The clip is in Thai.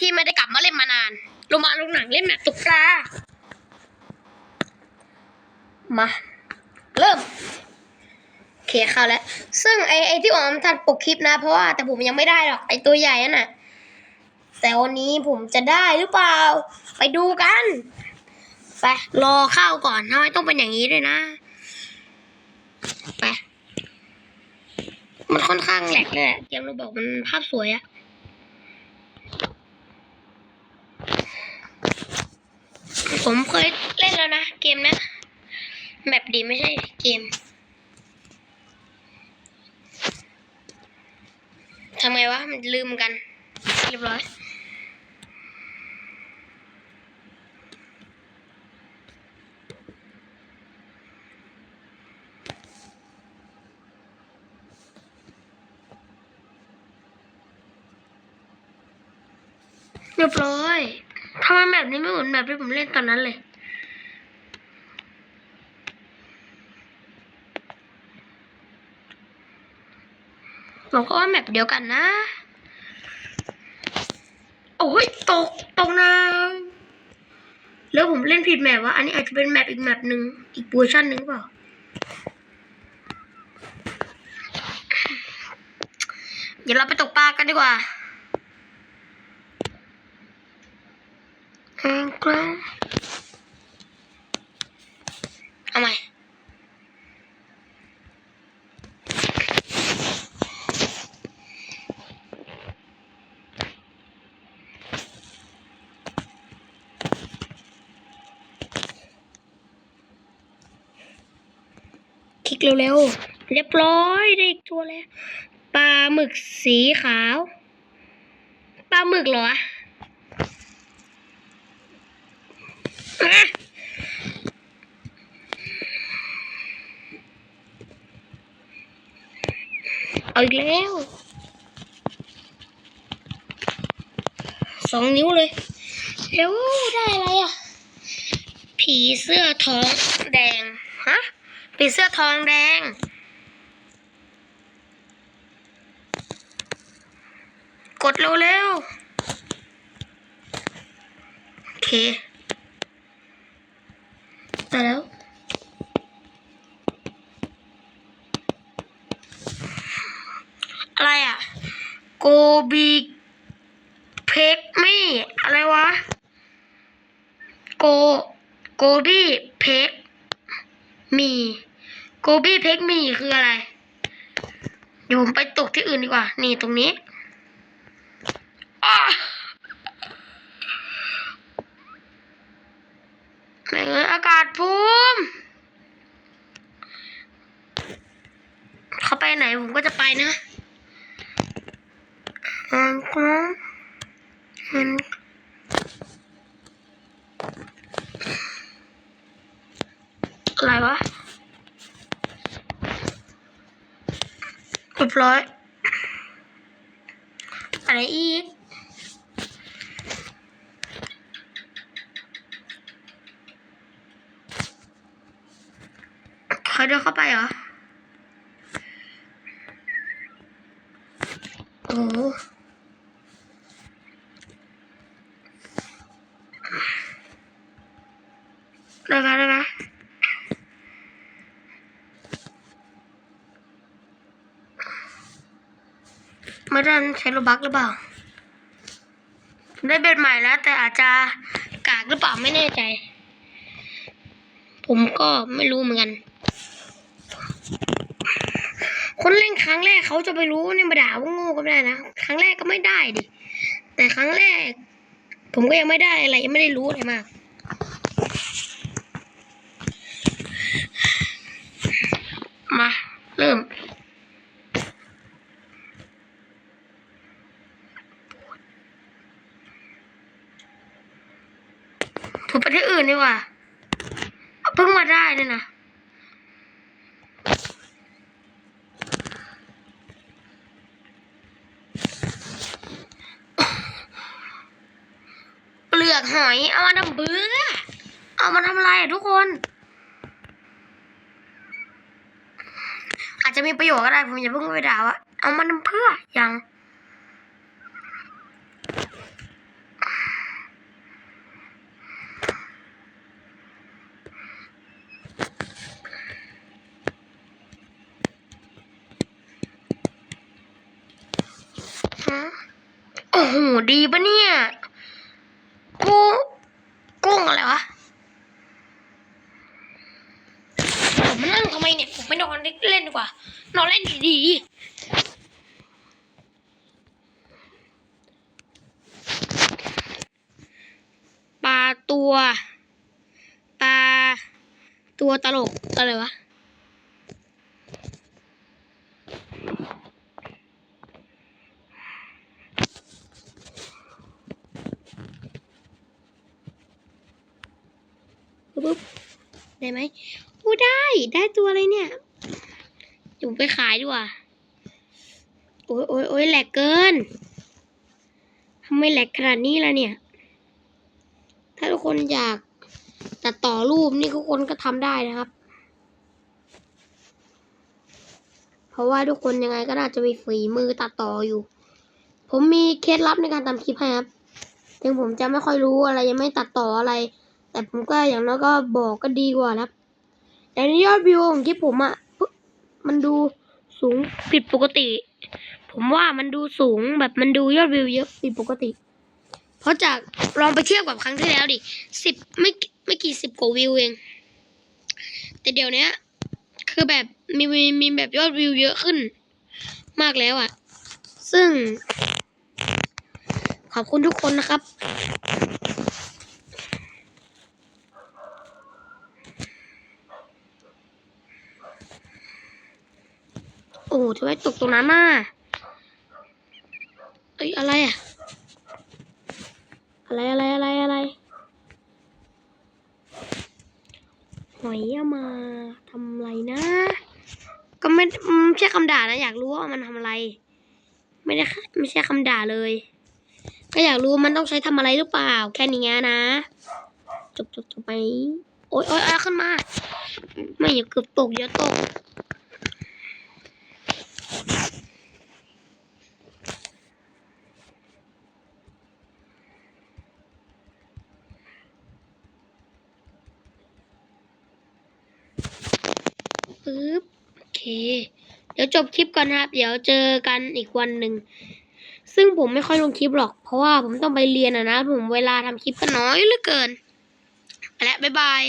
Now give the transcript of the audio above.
ที่ไม่ได้กลับมาเล่นมานานลงมาลงหนังเล่นแบบตุกปลามา เริ่มโอเคเข้าแล้ว ซึ่งไอไอที่ผมทันปกคลิปนะ เพราะว่าแต่ผมยังไม่ได้หรอกไอตัวใหญ่นั่นน่ะ แต่วันนี้ผมจะได้หรือเปล่า ไปดูกันไปรอเข้าก่อนทำไมต้องเป็นอย่างนี้ด้วยนะไปมันค่อนข้างแหลกเลยอะเกมเราบอกมันภาพสวยอะ ผมเคยเล่นแล้วนะ เกมนะแมปดีไม่ใช่เกมทำไงวะ มันลืมกัน เรียบร้อยเรียบร้อย ทำไมแบบนี้ไม่เหมือนแบบที่ผมเล่นตอนนั้นเลย ผมก็ว่าแมปเดียวกันนะ โอ้ยตกตกน้ำแล้วผมเล่นผิดแมปวะ อันนี้อาจจะเป็นแมปอีกแมปหนึ่งอีกเวอร์ชันหนึ่งเปล่าเดี๋ยวเราไปตกปลากันดีกว่า อืมกล้องเอาใหม่คลิกเร็วๆ เรียบร้อยได้อีกตัวแล้ว ปลาหมึกสีขาว ปลาหมึกเหรอ อะ เอาอีกแล้ว สองนิ้วเลยเร็วได้อะไรอะ ผีเสื้อทองแดง ฮะ ผีเสื้อทองแดง กดเร็วๆโอเค ได้แล้วอะไรอะ โกบีเพกมี่อะไรวะ โก โกบีเพกมีโกบีเพกมีคืออะไร เดี๋ยวผมไปตกที่อื่นดีกว่า นี่ตรงนี้อ้า แม่งเอ้ยอากาศภูมิเขาไปไหนผมก็จะไปนะอันกล้องอันอะไรวะเรียบร้อยอะไรอีก เขาเดินเข้าไปเหรอ โอ้ได้ไหมได้ไหมไม่ได้ใช้โลบักหรือเปล่า ได้เบ็ดใหม่แล้ว แต่อาจจะกากหรือเปล่าไม่แน่ใจ ผมก็ไม่รู้เหมือนกัน คนเล่นครั้งแรกเขาจะไปรู้เนี่ยมาด่าว่าโง่ก็ไม่ได้นะ ครั้งแรกก็ไม่ได้ดิ แต่ครั้งแรก ผมก็ยังไม่ได้อะไรยังไม่ได้รู้อะไรมาก มา เริ่มผมไปที่อื่นดีกว่า เพิ่งมาได้เนี่ยนะ อกหอยเอามาทำเบื่อเอามาทำอะไรทุกคน อาจจะมีประโยชน์ก็ได้ผมอย่าเพิ่งไปด่าว่าเอามาทำเพื่อยังโอ้โหดีปะเนี่ย อะไรวะ ผมมานั่งทำไมเนี่ย ผมไปนอนเล่นดีกว่า นอนเล่นดีๆ ปลาตัว ปลาตัวตลกอะไรวะ ได้ไหมโอ้ได้ได้ตัวอะไรเนี่ยจุ่ไปขายดีกว่าโอ้ยโอ้ยโอ้ยแหลกเกินทำไมแหลกขนาดนี้ล่ะเนี่ย ถ้าทุกคนอยากตัดต่อรูปนี่ทุกคนก็ทำได้นะครับ เพราะว่าทุกคนยังไงก็น่าจะมีฝีมือตัดต่ออยู่ ผมมีเคล็ดลับในการทำคลิปให้ครับถึงผมจะไม่ค่อยรู้อะไรยังไม่ตัดต่ออะไร แต่ผมก็อย่างน้อยก็บอกก็ดีกว่านะครับแต่ในยอดวิวของคลิปผมอะมันดูสูงผิดปกติ ผมว่ามันดูสูงแบบมันดูยอดวิวเยอะผิดปกติ เพราะจากลองไปเทียบกับครั้งที่แล้วดิสิบไม่ไม่กี่สิบกว่าวิวเอง แต่เดี๋ยวนี้คือแบบมีมีมีแบบยอดวิวเยอะขึ้น มากแล้วอะซึ่ง ขอบคุณทุกคนนะครับ โอ้ทำไมตกตรงนั้นน่ะเอ้ยอะไรอะอะไรอะไรอะไรอะไรหอยอามาทำอะไรนะ ก็ไม่ไม่ใช่คำด่านะ อยากรู้ว่ามันทำอะไร ไม่ได้ค่ะไม่ใช่คำด่าเลย ก็อยากรู้มันต้องใช้ทำอะไรหรือเปล่า แค่นี้นะจบจบจบไปโอ๊ยโอ๊ยอาขึ้นมา ไม่อย่าเกือบตกอย่าตก ปึ๊บโอเค เดี๋ยวจบคลิปก่อนนะครับ เดี๋ยวเจอกันอีกวันหนึ่ง ซึ่งผมไม่ค่อยลงคลิปหรอก เพราะว่าผมต้องไปเรียนอะนะ ผมเวลาทำคลิปก็น้อยเหลือเกิน และบ๊ายบาย